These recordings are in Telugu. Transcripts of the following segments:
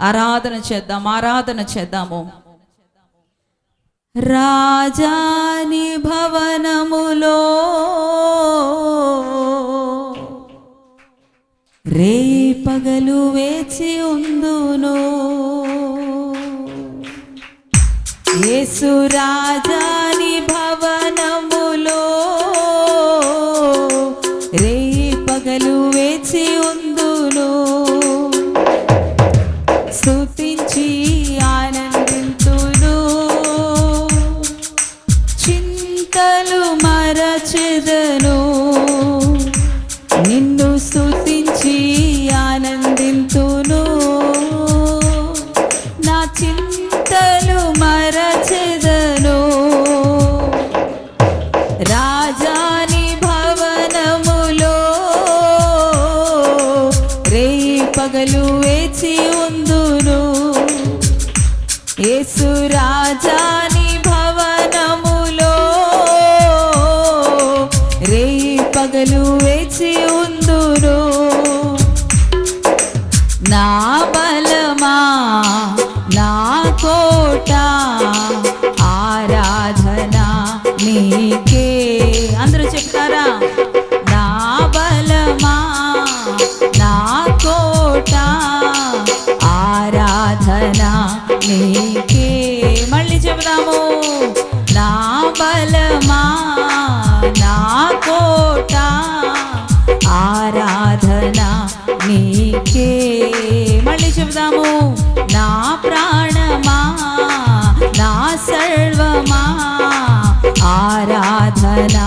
ఆరాధన చేద్దాం ఆరాధన చేద్దాము. రాజాని భవనములో రే పగలు వేచి ఉందును. యేసు రాజాని భవనములో నీకే మళ్ళీ చెబుదాము. నా బలమా నా కోట ఆరాధన నీకే మళ్ళీ చెబుదాము. నా ప్రాణమా నా సర్వమా ఆరాధనా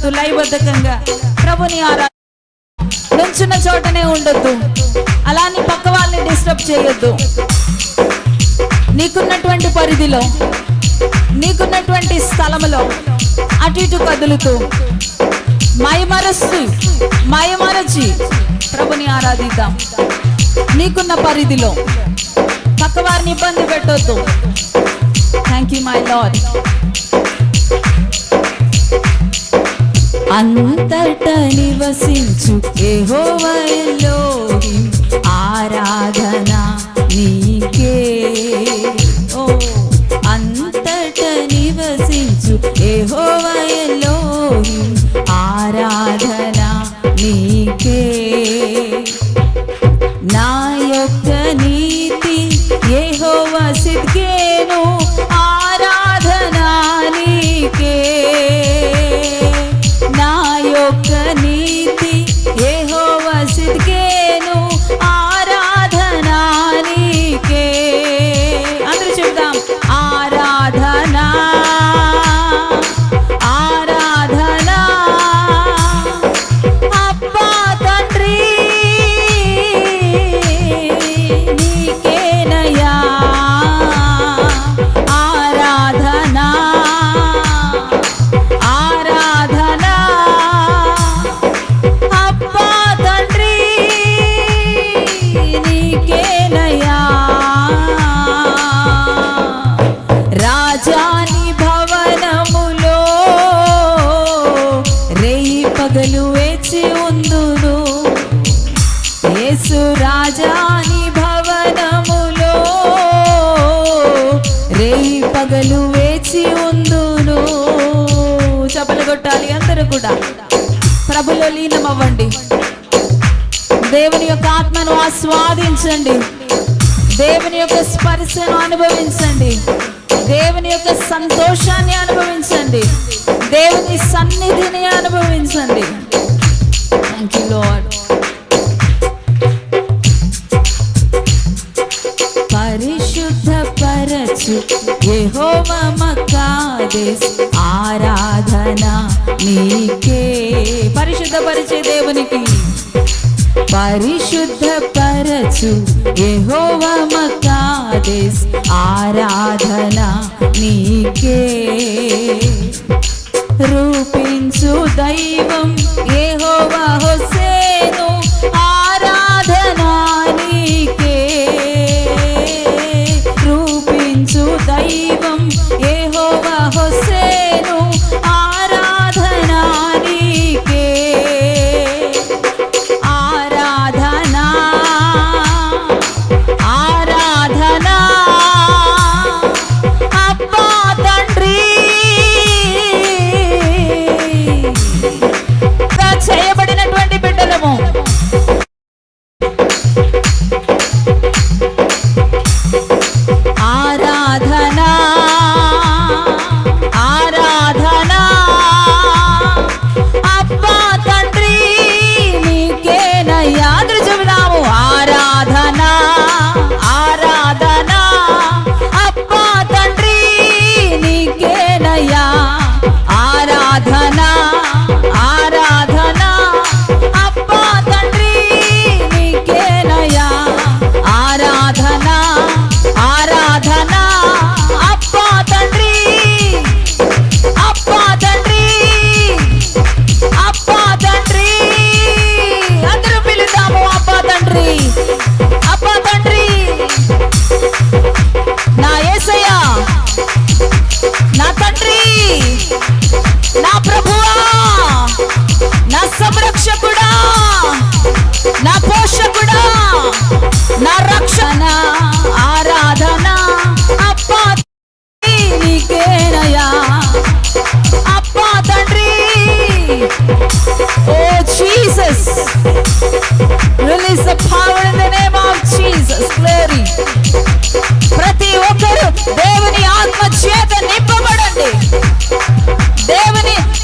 ఇటు లయబద్ధకంగా ప్రభుని ఆరా నుంచున్న చోటనే ఉండొద్దు. అలానే పక్క వాళ్ళని డిస్టర్బ్ చేయొద్దు. నీకున్నటువంటి పరిధిలో నీకున్నటువంటి స్థలములో అటు ఇటు కదులుతూ మయమరస్తూ మయమరచి ప్రభుని ఆరాధిద్దాం. నీకున్న పరిధిలో పక్క వారిని ఇబ్బంది పెట్టొద్దు. థ్యాంక్ యూ మై లాడ్ అంతట నివసించు యెహోవాలో ఆరాధన నీకే. ఓ అంతట నివసించు యెహోవాలో కూడా. ప్రభులో లీనమవ్వండి. దేవుని యొక్క ఆత్మను ఆస్వాదించండి. దేవుని యొక్క స్పర్శను అనుభవించండి. దేవుని యొక్క సంతోషాన్ని అనుభవించండి. దేవుని సన్నిధిని అనుభవించండి. థ్యాంక్ యూ లాడ్ పరిశుద్ధ పరచు యెహోవా మకాదేశ్ ఆరాధన. నీకే పరిశుద్ధ పరిచే దేవునికి. పరిశుద్ధ పరచు యెహోవా మకాదేశ్ ఆరాధన నీకే. రూపించు దైవం యెహోవా హోసే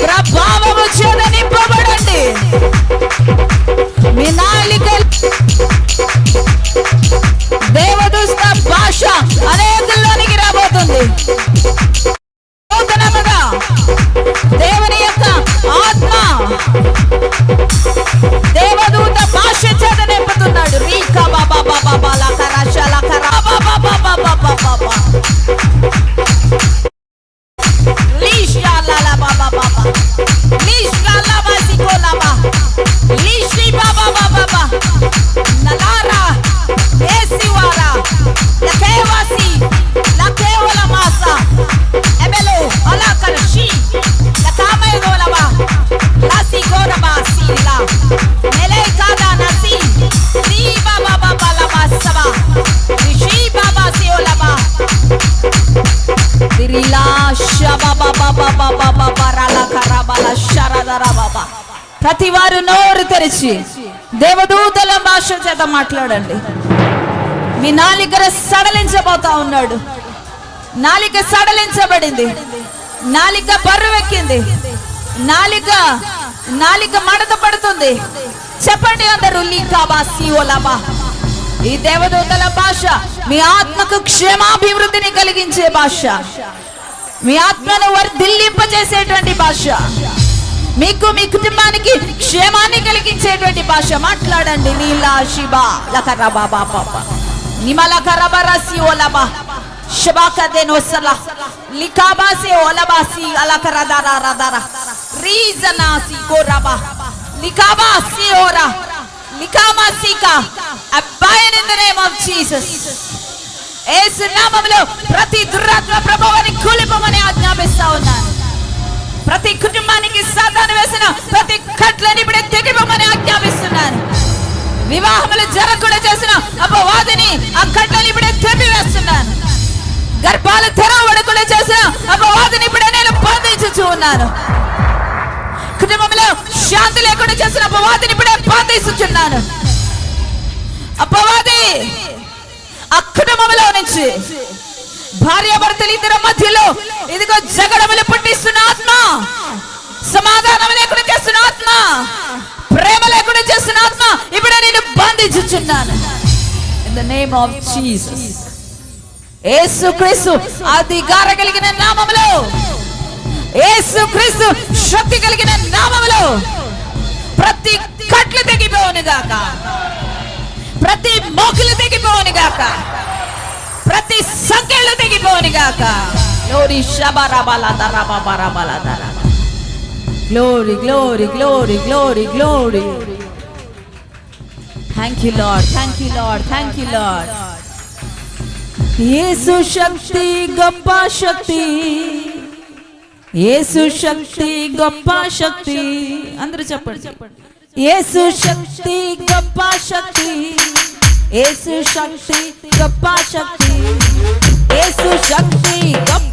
ప్రభావము చేత నింపబడండి. మీ నాలిక దేవదుస్త భాష అనేకల్లోనికి రాబోతుంది. నూతనముగా దేవుని యొక్క ఆత్మ ప్రతి వారు నోరు తెరిచి దేవదూతల భాష చేత మాట్లాడండి. మీ నాలికర సడలించబోతా ఉన్నాడు. నాలిక సడలించబడింది. నాలిక బరువెక్కింది. నాలిక నాలిక మడత పడుతుంది. చెప్పండి అందరూ లీకాబా సియోలబా ఈ దేవదూతల భాష మీ ఆత్మకు క్షేమాభివృద్ధిని కలిగించే భాష. మీ ఆత్మను వర్ధిల్లింపజేసేటువంటి భాష. మీకు మీ కుటుంబానికి క్షేమాన్ని కలిగించేటువంటి భాష మాట్లాడండి. నీలా శివ లకరబా బాబా నిమల కరబరసి ఓలబా షబాక దేనోసల లికాబాసి ఓలబాసి అలకర దర రదర రీజనాసి కోరబా లికాబాసి ఓరా లికామాసికా అబ్బాయి in the name of Jesus. ఏసు నామములో ప్రతి దురాత్మ ప్రభావాన్ని కూలిపమని ఆజ్ఞాపిస్తా ఉన్నాను. ప్రతి కుటుంబానికి సాతాను వేసిన ప్రతి కట్లని ఇప్పుడే తెగిపోమని ఆజ్ఞాపిస్తున్నాను. వివాహములు జరగకుండా చేసిన అపవాదిని ఆ కట్లని ఇప్పుడే తెప్పివేస్తున్నాను గర్భాలు తెరవబడకుండా చేసిన అపవాదిని ఇప్పుడే నేను బంధించుచు ఉన్నాను. కుటుంబంలో శాంతి లేకుండా చేసిన అపవాదిని ఇప్పుడే బంధిస్తున్నాను అపవాది ఆ కుటుంబంలో నుంచి భార్యాభర్తలు ఇద్దరు మధ్యలో ఇదిగో జగడములు పుట్టిస్తున్న ఆత్మ సమాధానం లేకుండా చేస్తున్న ఆత్మ ప్రేమ లేకుండా చేస్తున్న ఆత్మ ఇప్పుడే నేను బంధించుచున్నాను. ద నేమ్ ఆఫ్ జీసస్ యేసు క్రీస్తు అధికార కలిగిన నామములో. యేసు క్రీస్తు శక్తి కలిగిన నామములో. ప్రతి కట్లు తెగిపోవును గాక. ప్రతి మోకులు తెగిపోవును గాక. प्रति संकेत देगी पौनी गाका ग्लोरी शबारा बाला दारा बाबारा बाला Dara glory glory glory glory glory thank you lord thank you lord thank you lord येसु शक्ति गप्पा शक्ति येसु शक्ति गप्पा शक्ति अंदर चप्पड़ येसु शक्ति गप्पा शक्ति। Esse Shakti, Kapashakti. Esse Shakti, Kapashakti.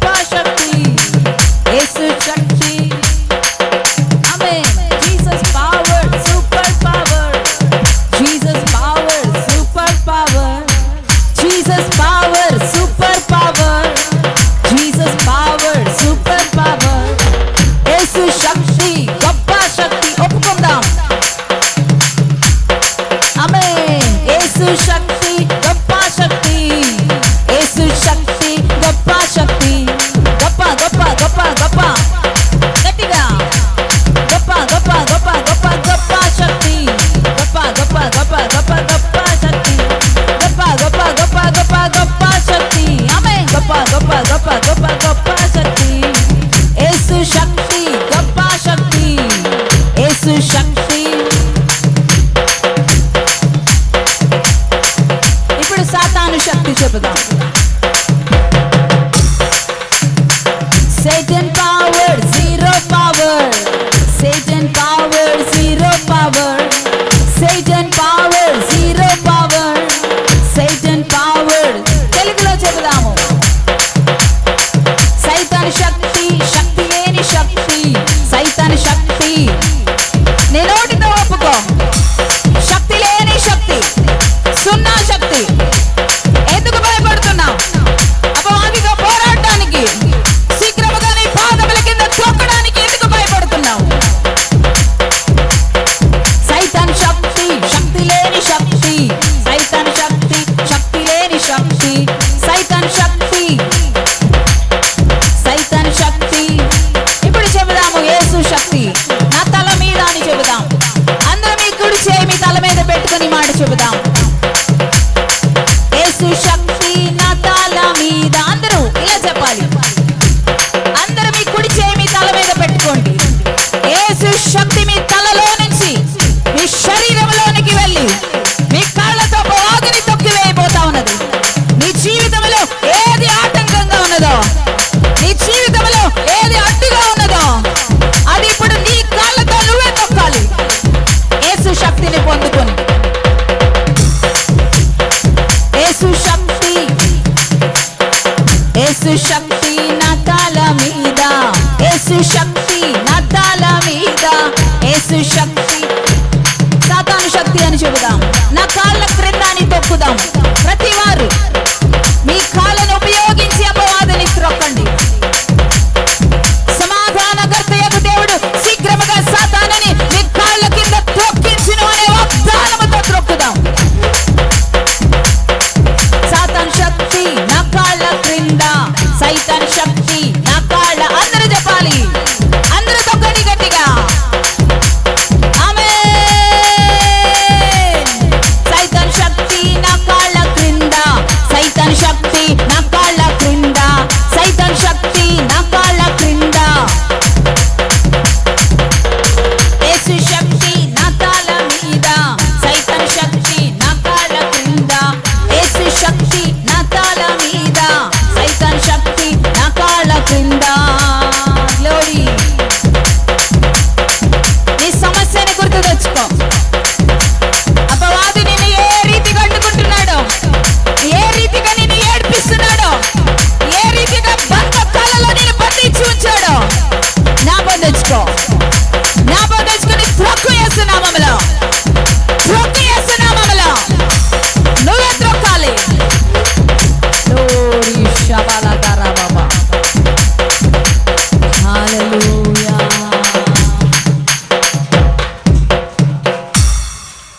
she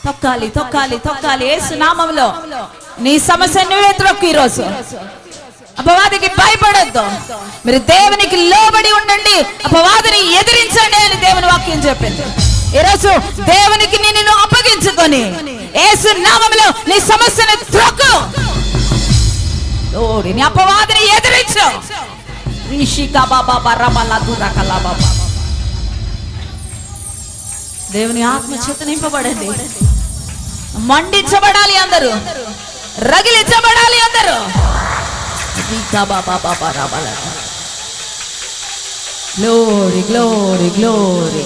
తొక్కాలి తొక్కాలి తొక్కాలి ఏసు నామంలో నీ సమస్య నువ్వే త్రొక్కు ఈరోజు? అపవాదికి భయపడద్దు. మీరు దేవునికి లోబడి ఉండండి. అపవాదిని ఎదిరించండి అని దేవుని వాక్యం చెప్పింది. ఈరోజు దేవునికి నిన్ను అప్పగించుకొని ఏసు నామంలో నీ సమస్యను త్రొక్కు. నీ అపవాదిని ఎదిరించు. రిషిక బాబా బర్రమల్లా దురకల్లా బాబా. దేవుని ఆత్మ చేత నింపబడండి మండించబడాలి అందరూ. రగిలించబడాలి అందరూ. Glory glory glory.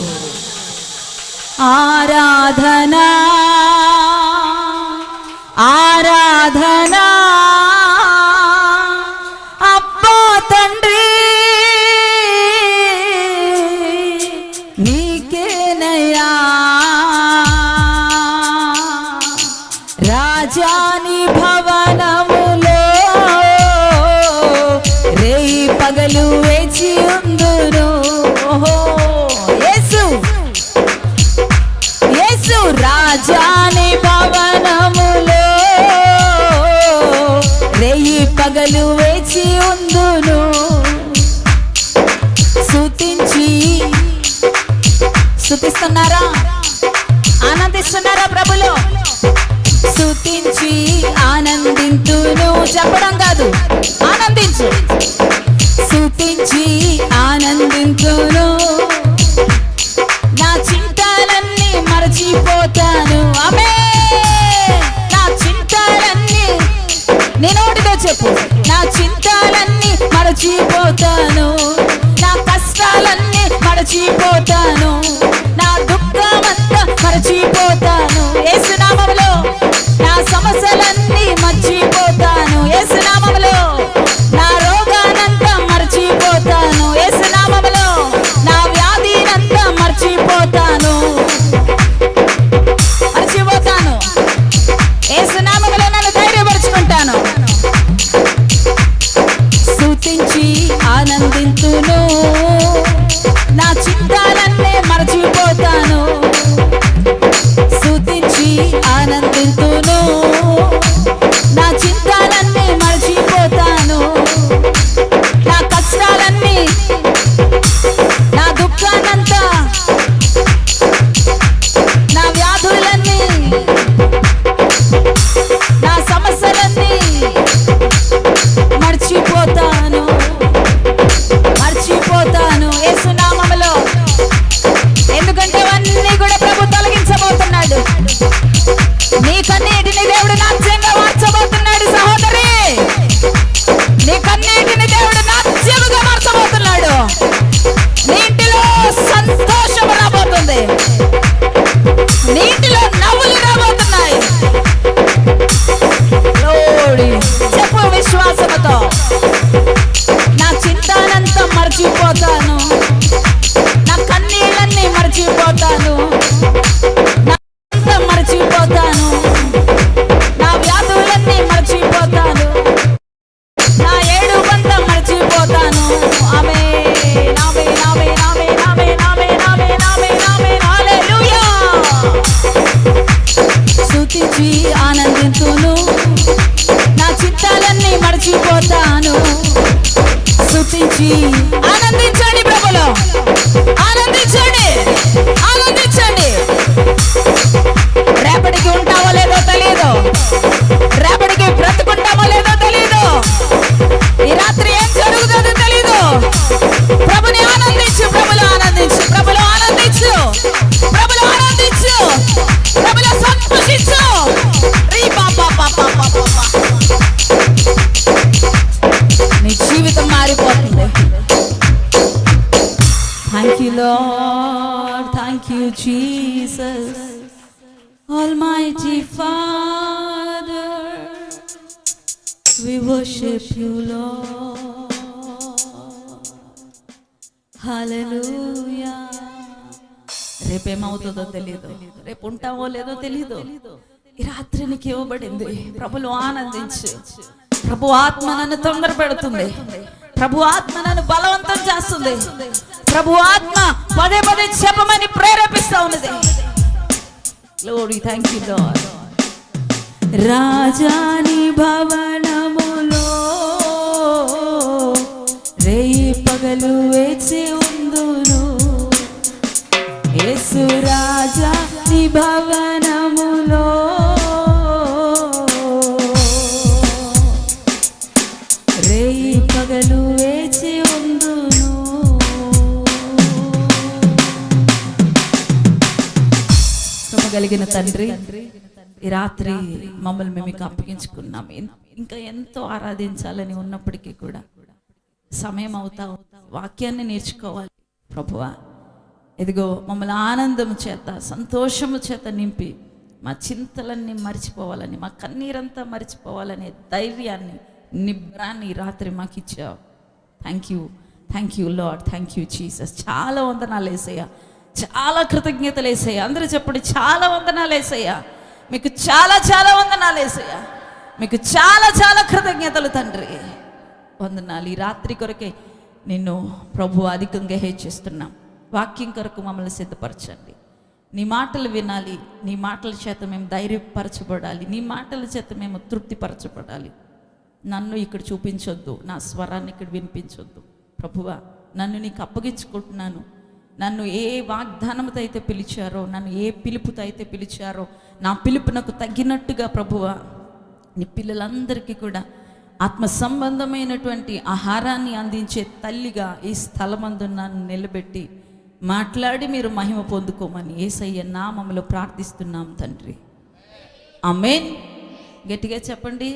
ఆరాధనా ఆరాధనా. స్తుతించి ఆనందింతును చెప్పడం కాదు ఆనందించు. స్తుతించి ఆనందింతును నా చింతలన్నీ మరచిపోతాను ఆమె. నా చింతలన్నీ నేనోటితో చెప్పు. నా చింతలన్నీ మరచిపోతాను నా కష్టాలన్నీ మరచిపోతాను. చువతను you, Jesus, Almighty Father, we worship you, Lord. Hallelujah. రేపేమవుతుందో తెలియదు రేపు ఉంటావో లేదో తెలియదు ఈ రాత్రి నీకు ఇవ్వబడింది. ప్రభులు ఆనందించు. ప్రభు ఆత్మ నన్ను తొందర పెడుతుంది ప్రభు ఆత్మ నన్ను బలవంతం చేస్తుంది. ప్రభు ఆత్మ పదే పదే చెప్పమని ప్రేరేపిస్తా ఉన్నది. లోడి థ్యాంక్ యూ Lord. రాజాని భవనములో రేయి పగలు వేచి ఉందును యేసు రాజా నీ తండ్రి ఈ రాత్రి మమ్మల్ని మేము మీకు అప్పగించుకున్నాం. ఎన్- ఇంకా ఎంతో ఆరాధించాలని ఉన్నప్పటికీ కూడా సమయం అవుతా వాక్యాన్ని నేర్చుకోవాలి. ప్రభువా ఇదిగో మమ్మల్ని ఆనందము చేత సంతోషము చేత నింపి మా చింతలన్నీ మర్చిపోవాలని మా కన్నీరంతా మర్చిపోవాలనే ధైర్యాన్ని నిబ్రాన్ని ఈ రాత్రి మాకు ఇచ్చావు. Thank you thank you lord thank you Jesus చాలా వందనాలు వేసయ్యా చాలా కృతజ్ఞతలు వేసయ్యా అందరూ చెప్పండి చాలా వందనాలు వేసయ్యా మీకు చాలా చాలా వందనాలు వేసయ్యా మీకు చాలా చాలా కృతజ్ఞతలు తండ్రి. వందనాలు. ఈ రాత్రి కొరకే నిన్ను ప్రభు అధికంగా హెచ్చిస్తున్నాం వాక్యం కొరకు మమ్మల్ని సిద్ధపరచండి. నీ మాటలు వినాలి. నీ మాటల చేత మేము ధైర్యపరచబడాలి. నీ మాటల చేత మేము తృప్తిపరచబడాలి. నన్ను ఇక్కడ చూపించొద్దు. నా స్వరాన్ని ఇక్కడ వినిపించొద్దు. ప్రభువా నన్ను నీకు అప్పగించుకుంటున్నాను. నన్ను ఏ వాగ్దానంతో అయితే పిలిచారో నన్ను ఏ పిలుపుతో అయితే పిలిచారో నా పిలుపునకు తగ్గినట్టుగా ప్రభువ నీ పిల్లలందరికీ కూడా ఆత్మ సంబంధమైనటువంటి ఆహారాన్ని అందించే తల్లిగా ఈ స్థలమందు నన్ను నిలబెట్టి మాట్లాడి మీరు మహిమ పొందుకోమని ఏసయ్య నామములో ప్రార్థిస్తున్నాం తండ్రి. ఆమెన్. గట్టిగా చెప్పండి.